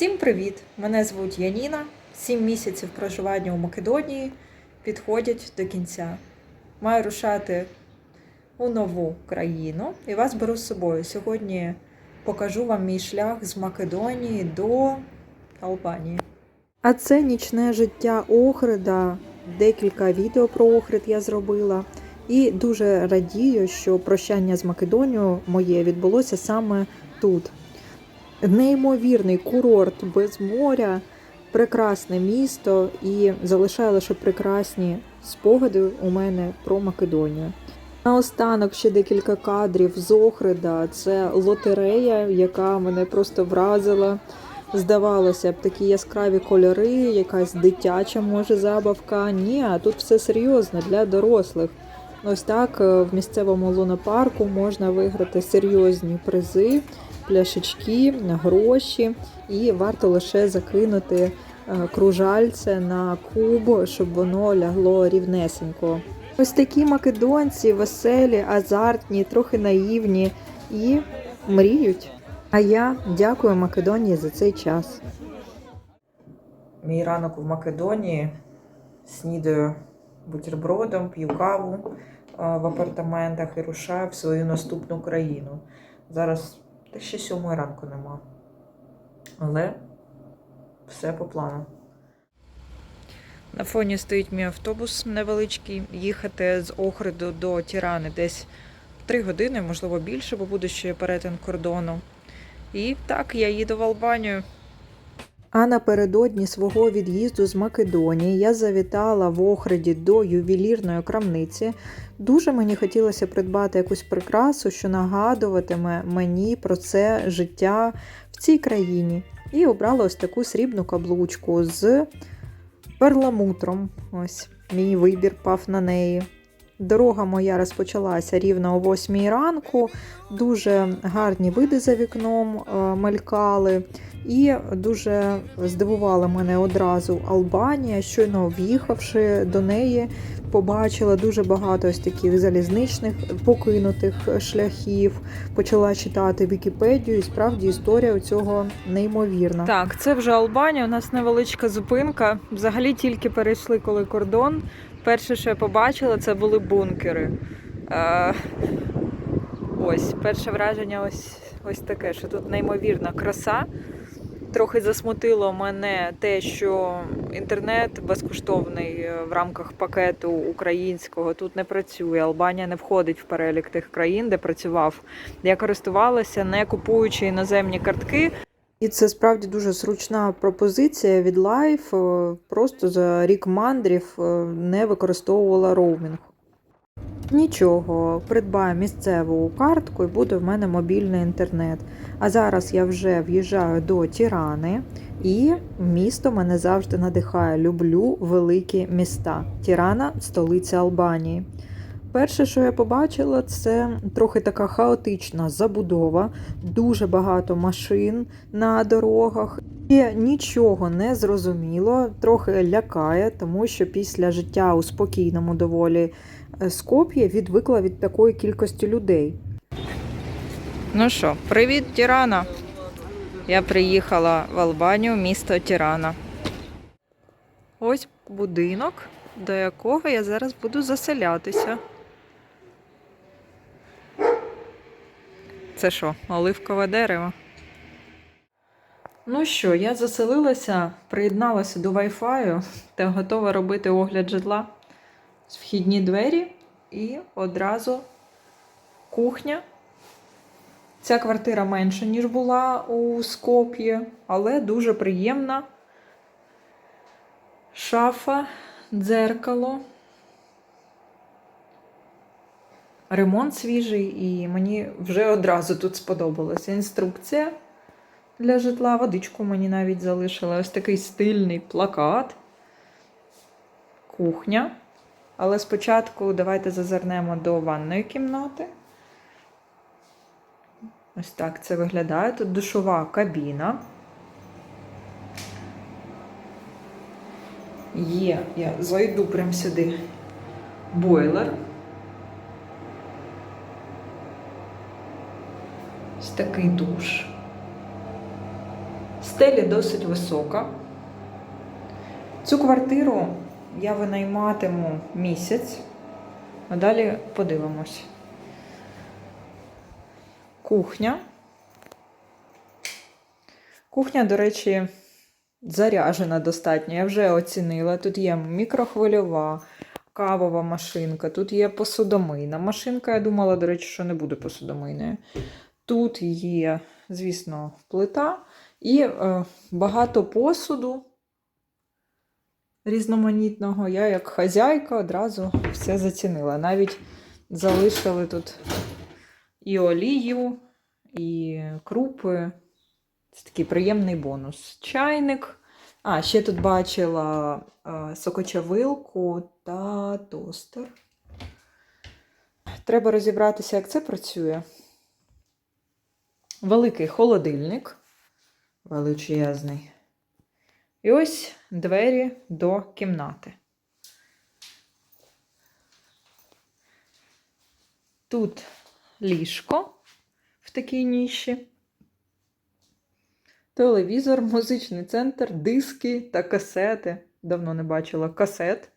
Всім привіт! Мене звуть Яніна. Сім місяців проживання у Македонії підходять до кінця. Маю рушати у нову країну і вас беру з собою. Сьогодні покажу вам мій шлях з Македонії до Албанії. А це нічне життя Охрида. Декілька відео про Охрид я зробила. І дуже радію, що прощання з Македонією моє відбулося саме тут. Неймовірний курорт без моря, прекрасне місто і залишає лише прекрасні спогади у мене про Македонію. Наостанок ще декілька кадрів з Охрида. Це лотерея, яка мене просто вразила. Здавалося б, такі яскраві кольори, якась дитяча може забавка. Ні, тут все серйозно для дорослих. Ось так е, в місцевому лунопарку можна виграти серйозні призи, пляшечки, гроші, і варто лише закинути е, кружальце на куб, щоб воно лягло рівнесенько. Ось такі македонці веселі, азартні, трохи наївні і мріють. А я дякую Македонії за цей час. Мій ранок в Македонії снідаю бутербродом, п'ю каву е, в апартаментах і рушаю в свою наступну країну. Зараз та ще сьомої ранку нема. Але все по плану. На фоні стоїть мій автобус невеличкий. Їхати з Охриду до Тірани десь 3 години, можливо більше, бо буде ще перетин кордону. І так, я їду в Албанію. А напередодні свого від'їзду з Македонії я завітала в Охриді до ювелірної крамниці. Дуже мені хотілося придбати якусь прикрасу, що нагадуватиме мені про це життя в цій країні. І обрала ось таку срібну каблучку з перламутром. Ось мій вибір пав на неї. Дорога моя розпочалася рівно о 8 ранку. Дуже гарні види за вікном е, мелькали. І дуже здивувала мене одразу Албанія. Щойно в'їхавши до неї, побачила дуже багато ось таких залізничних покинутих шляхів. Почала читати Вікіпедію, і справді історія у цього неймовірна. Так, це вже Албанія. У нас невеличка зупинка. Взагалі тільки перейшли коли кордон. Перше, що я побачила, це були бункери. Е, ось перше враження, ось ось таке, що тут неймовірна краса. Трохи засмутило мене те, що інтернет безкоштовний е, в рамках пакету українського тут не працює. Албанія не входить в перелік тих країн, де працював. Я користувалася, не купуючи іноземні картки. І це справді дуже зручна пропозиція від Life. Е, Просто за рік мандрів е, не використовувала роумінг. Нічого, придбаю місцеву картку і буде в мене мобільний інтернет. А зараз я вже в'їжджаю до Тірани, і місто мене завжди надихає. Люблю великі міста. Тірана столиця Албанії. Перше, що я побачила, це трохи така хаотична забудова, дуже багато машин на дорогах. І нічого не зрозуміло, трохи лякає, тому що після життя у спокійному доволі е, Скоп'є відвикла від такої кількості людей. Ну що, привіт, Тірана. Я приїхала в Албанію, місто Тірана. Ось будинок, до якого я зараз буду заселятися. Це що, оливкове дерево? Ну що, я заселилася, приєдналася до Wi-Fi та готова робити огляд житла. Вхідні двері і одразу кухня. Ця квартира менша, ніж була у Скоп'ї, але дуже приємна. Шафа, дзеркало. Ремонт свіжий, і мені вже одразу тут сподобалася інструкція для житла. Водичку мені навіть залишили. Ось такий стильний плакат. Кухня. Але спочатку давайте зазирнемо до ванної кімнати. Ось так це виглядає. Тут душова кабіна. Є, я зайду прямо сюди. Бойлер. Такий душ. Стелі досить висока. Цю квартиру я винайматиму місяць, а далі подивимось. Кухня. Кухня, до речі, заряжена достатньо. Я вже оцінила. Тут є мікрохвильова, кавова машинка, тут є посудомийна машинка. Я думала, до речі, що не буде посудомийною. Тут є, звісно, плита і е, багато посуду різноманітного. Я, як хазяйка, одразу все зацінила. Навіть залишили тут і олію, і крупи. Це такий приємний бонус. Чайник. А, ще тут бачила е, сокочавилку та тостер. Треба розібратися, як це працює. Великий холодильник. Величезний. І ось двері до кімнати. Тут ліжко в такій ніші телевізор, музичний центр, диски та касети. Давно не бачила касет,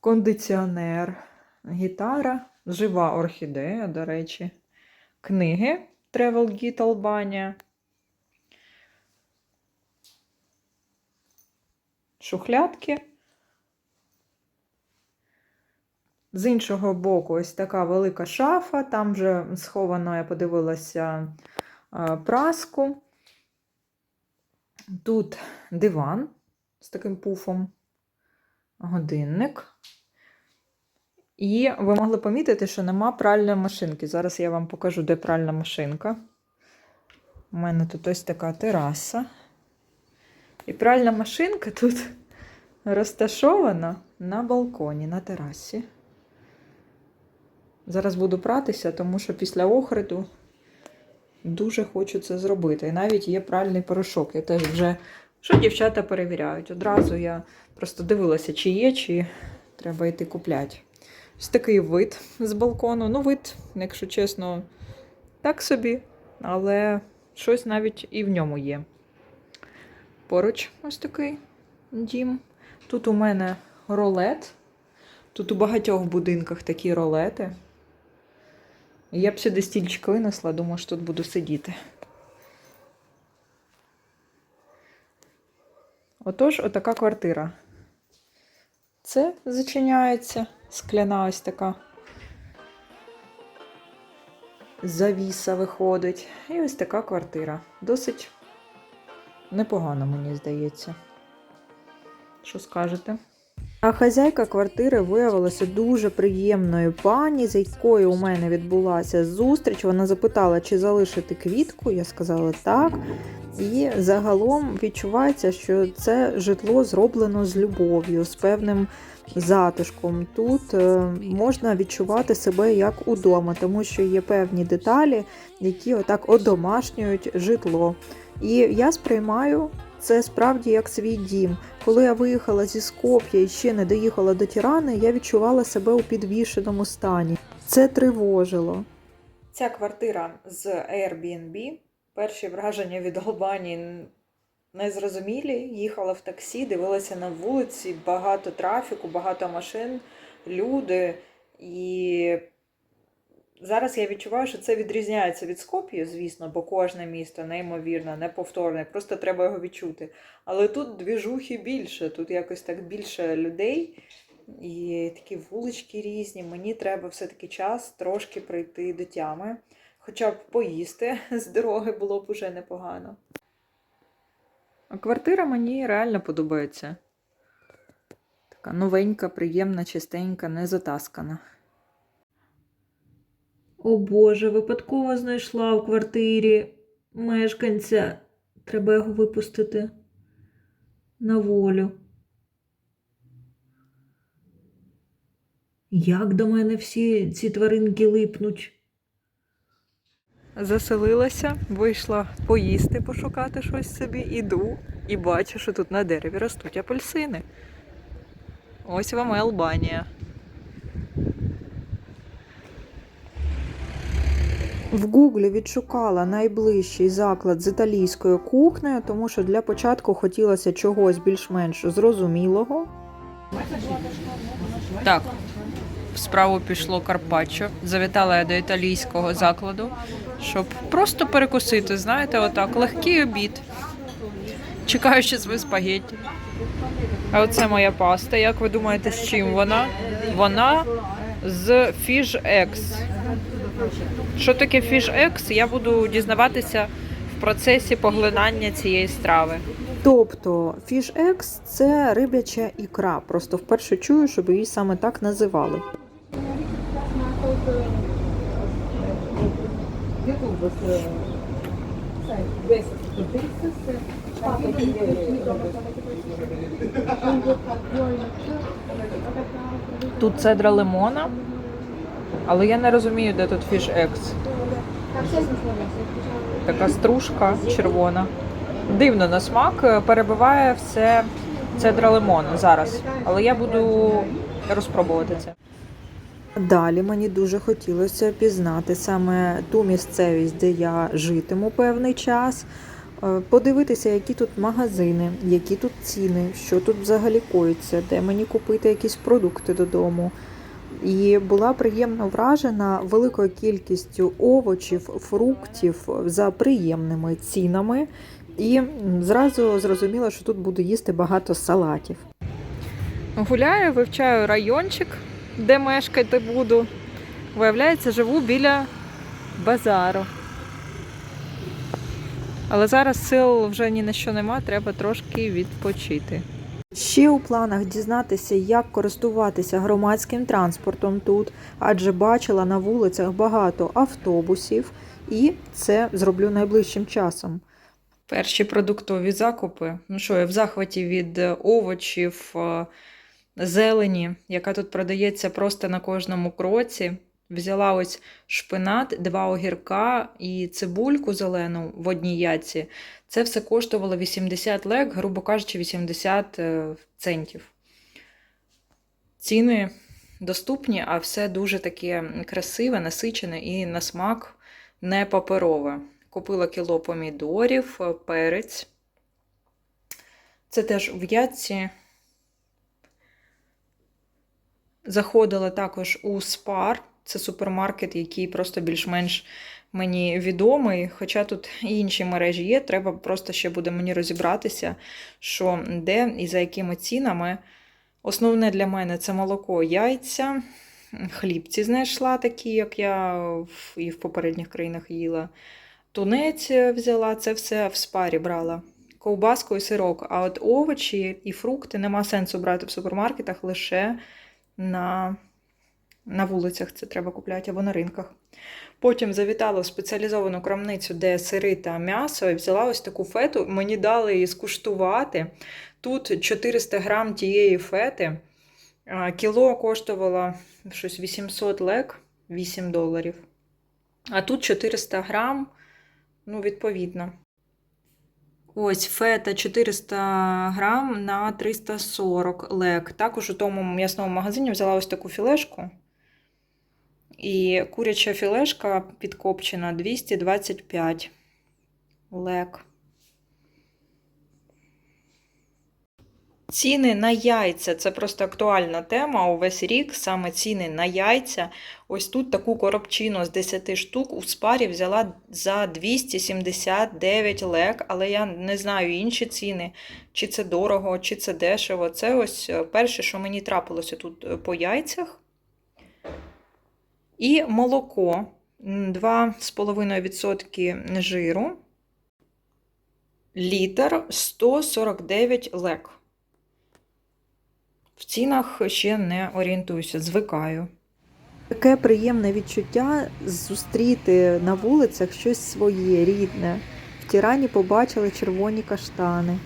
кондиціонер, гітара, жива орхідея, до речі, книги Travel Guide Albania, шухлядки. З іншого боку, ось така велика шафа, там вже сховано, я подивилася праску. Тут диван з таким пуфом, годинник. І ви могли помітити, що нема пральної машинки. Зараз я вам покажу, де пральна машинка. У мене тут ось така тераса. І пральна машинка тут розташована на балконі, на терасі. Зараз буду пратися, тому що після охриду дуже хочу це зробити. І навіть є пральний порошок. Я теж вже, що дівчата перевіряють. Одразу я просто дивилася, чи є, чи треба йти купляти. Ось такий вид з балкону. Ну, вид, якщо чесно, так собі, але щось навіть і в ньому є. Поруч ось такий дім. Тут у мене ролет. Тут у багатьох будинках такі ролети. Я б сюди стільчик винесла, думаю, що тут буду сидіти. Отож, отака квартира. Це зачиняється, скляна ось така. Завіса виходить. І ось така квартира. Досить непогано, мені здається. Що скажете? А хазяйка квартири виявилася дуже приємною пані, з якою у мене відбулася зустріч. Вона запитала, чи залишити квітку. Я сказала так. І загалом відчувається, що це житло зроблено з любов'ю, з певним затишком. Тут е, можна відчувати себе як удома, тому що є певні деталі, які отак одомашнюють житло. І я сприймаю це справді як свій дім. Коли я виїхала зі Скоп'я і ще не доїхала до Тірани, я відчувала себе у підвішеному стані. Це тривожило. Ця квартира з Airbnb. Перші враження від Албанії незрозумілі. Їхала в таксі, дивилася на вулиці, багато трафіку, багато машин, люди. І зараз я відчуваю, що це відрізняється від Скоп'ю, звісно, бо кожне місто неймовірно, неповторне, просто треба його відчути. Але тут двіжухи більше, тут якось так більше людей і такі вулички різні. Мені треба все-таки час трошки прийти до тями. Хоча б поїсти з дороги було б уже непогано. А квартира мені реально подобається. Така новенька, приємна, чистенька, не затаскана. О Боже, випадково знайшла в квартирі мешканця. Треба його випустити на волю. Як до мене всі ці тваринки липнуть? Заселилася, вийшла поїсти, пошукати щось собі, іду і бачу, що тут на дереві ростуть апельсини. Ось вам і Албанія. В Гуглі відшукала найближчий заклад з італійською кухнею, тому що для початку хотілося чогось більш-менш зрозумілого. Так, в справу пішло Карпаччо. Завітала я до італійського закладу, щоб просто перекусити, знаєте, отак, легкий обід. Чекаю ще свої спагетті. А оце моя паста. Як ви думаєте, з чим вона? Вона з Fish X. Що таке Fish X, я буду дізнаватися в процесі поглинання цієї страви. Тобто Fish X – це рибяча ікра. Просто вперше чую, щоб її саме так називали. Тут цедра лимона, але я не розумію, де тут Fish X. Така стружка червона. Дивно на смак, е, перебиває все цедра лимона зараз. Але я буду розпробувати це. Далі мені дуже хотілося пізнати саме ту місцевість, де я житиму певний час, е, подивитися, які тут магазини, які тут ціни, що тут взагалі коїться, де мені купити якісь продукти додому. І була приємно вражена великою кількістю овочів, фруктів за приємними цінами. І зразу зрозуміла, що тут буду їсти багато салатів. Гуляю, вивчаю райончик, де мешкати буду. Виявляється, живу біля базару. Але зараз сил вже ні на що нема, треба трошки відпочити. Ще у планах дізнатися, як користуватися громадським транспортом тут, адже бачила на вулицях багато автобусів, і це зроблю найближчим часом. Перші продуктові закупи. Ну що, я в захваті від е, овочів, е, зелені, яка тут продається просто на кожному кроці. Взяла ось шпинат, два огірка і цибульку зелену в одній яці. Це все коштувало 80 лек, грубо кажучи, 80 е, центів. Ціни доступні, а все дуже таке красиве, насичене і на смак не паперове. Купила кіло помідорів, перець. Це теж в Ятці. Заходила також у Спар. Це супермаркет, який просто більш-менш мені відомий. Хоча тут і інші мережі є. Треба просто ще буде мені розібратися, що де і за якими цінами. Основне для мене це молоко, яйця, хлібці знайшла такі, як я і в попередніх країнах їла. Тунець взяла, це все в спарі брала. Ковбаску і сирок. А от овочі і фрукти нема сенсу брати в супермаркетах лише на, на вулицях. Це треба купляти або на ринках. Потім завітала в спеціалізовану крамницю, де сири та м'ясо, і взяла ось таку фету. Мені дали її скуштувати. Тут 400 грам тієї фети. Кіло коштувало щось 800 лек, 8 доларів. А тут 400 грам, ну, відповідно. Ось фета 400 грам на 340 лек. Також у тому м'ясному магазині взяла ось таку філешку. І куряча філешка підкопчена 225 лек. Ціни на яйця це просто актуальна тема. Увесь рік саме ціни на яйця. Ось тут таку коробчину з 10 штук у спарі взяла за 279 лек, але я не знаю інші ціни, чи це дорого, чи це дешево. Це ось е, перше, що мені трапилося тут е, по яйцях. І молоко 2,5% жиру. Літр 149 лек. В цінах ще не орієнтуюся, звикаю. Таке приємне відчуття зустріти на вулицях щось своє, рідне. В Тірані побачили червоні каштани.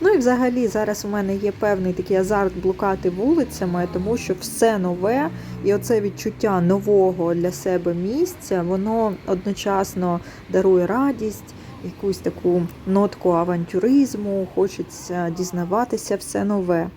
Ну і взагалі зараз у мене є певний такий азарт блукати вулицями, тому що все нове, і оце відчуття нового для себе місця, воно одночасно дарує радість, якусь таку нотку авантюризму, хочеться дізнаватися все нове.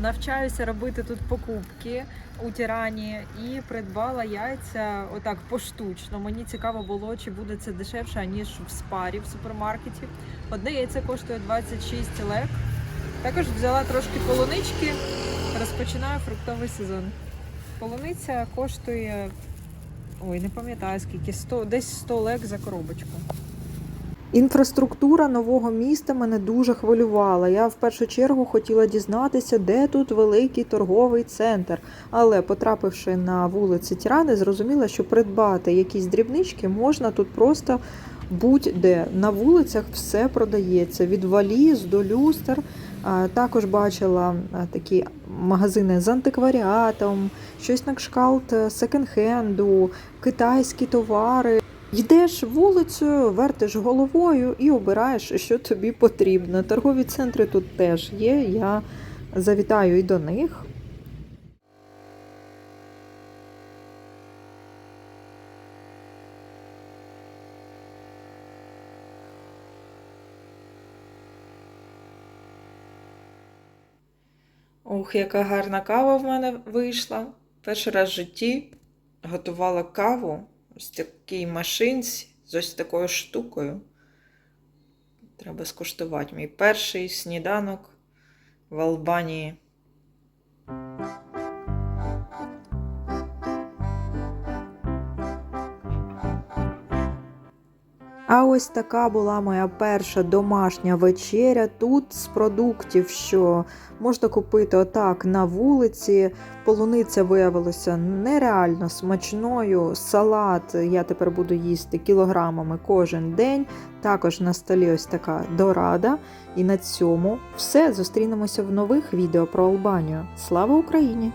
Навчаюся робити тут покупки у Тірані і придбала яйця отак поштучно. Мені цікаво було, чи буде це дешевше, ніж в спарі в супермаркеті. Одне яйце коштує 26 лек. Також взяла трошки полунички. Розпочинаю фруктовий сезон. Полуниця коштує. Ой, не пам'ятаю скільки, 100, десь 100 лек за коробочку. Інфраструктура нового міста мене дуже хвилювала. Я в першу чергу хотіла дізнатися, де тут великий торговий центр. Але потрапивши на вулиці Тірани, зрозуміла, що придбати якісь дрібнички можна тут просто будь-де. На вулицях все продається від валіз до люстр. Також бачила такі магазини з антикваріатом, щось на кшталт е, секонд-хенду, китайські товари. Йдеш вулицею, вертиш головою і обираєш, що тобі потрібно. Торгові центри тут теж є. Я завітаю і до них. Ох, яка гарна кава в мене вийшла. Перший раз в житті готувала каву ось такій машинці з ось такою штукою. Треба скуштувати мій перший сніданок в Албанії. А ось така була моя перша домашня вечеря. Тут з продуктів, що можна купити отак на вулиці. Полуниця виявилася нереально смачною. Салат я тепер буду їсти кілограмами кожен день. Також на столі ось така дорада. І на цьому все. Зустрінемося в нових відео про Албанію. Слава Україні!